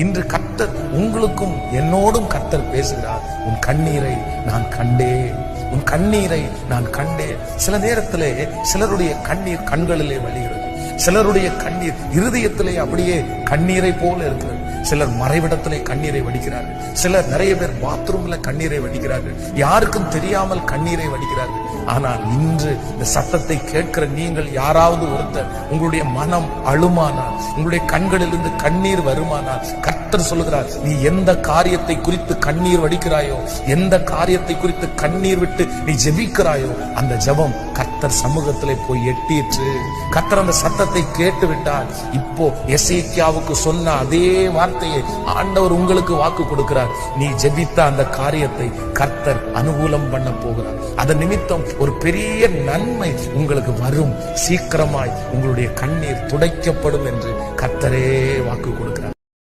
இன்று கர்த்தர் உங்களுக்கும் என்னோடும் கர்த்தர் பேசுகிறார். உன் கண்ணீரை நான் கண்டேன். உன் கண்ணீரை நான் கண்டேன். சில நேரத்திலே சிலருடைய கண்ணீர் கண்களிலே வழிகிறது. சிலருடைய கண்ணீர் இருதயத்திலே அப்படியே கண்ணீரை போல இருக்கிறது. சிலர் மறைவிடத்திலே கண்ணீரை வடிக்கிறார்கள். சிலர் நிறைய பேர் பாத்ரூம்ல கண்ணீரை வடிக்கிறார்கள். யாருக்கும் தெரியாமல் கண்ணீரை வடிக்கிறார்கள். ஆனால் இன்று இந்த சத்தத்தை கேட்கிற நீங்கள் யாராவது ஒருத்தர் உங்களுடைய மனம் அழுமானால் உங்களுடைய கண்களிலிருந்து கண்ணீர் வருமானால் கர்த்தர் சொல்கிறார் நீ எந்த காரியத்தை குறித்து கண்ணீர் வடிக்கிறாயோ எந்த காரியத்தை குறித்து கண்ணீர் விட்டு நீ ஜெபிக்கிறாயோ அந்த ஜெபம் கர்த்தர் சமூகத்திலே போய் எட்டிற்று கர்த்தர் அந்த சத்தத்தை கேட்டு விட்டார் இப்போ எசேக்கியாவுக்கு சொன்ன அதே வார்த்தையை ஆண்டவர் உங்களுக்கு வாக்கு கொடுக்கிறார். நீ ஜெபித்த அந்த காரியத்தை கர்த்தர் அனுகூலம் பண்ண போகிறார். அதன் நிமித்தம் ஒரு பெரிய நன்மை உங்களுக்கு வரும். சீக்கிரமாய் உங்களுடைய கண்ணீர் துடைக்கப்படும் என்று கர்த்தரே வாக்கு கொடுக்கிறார்.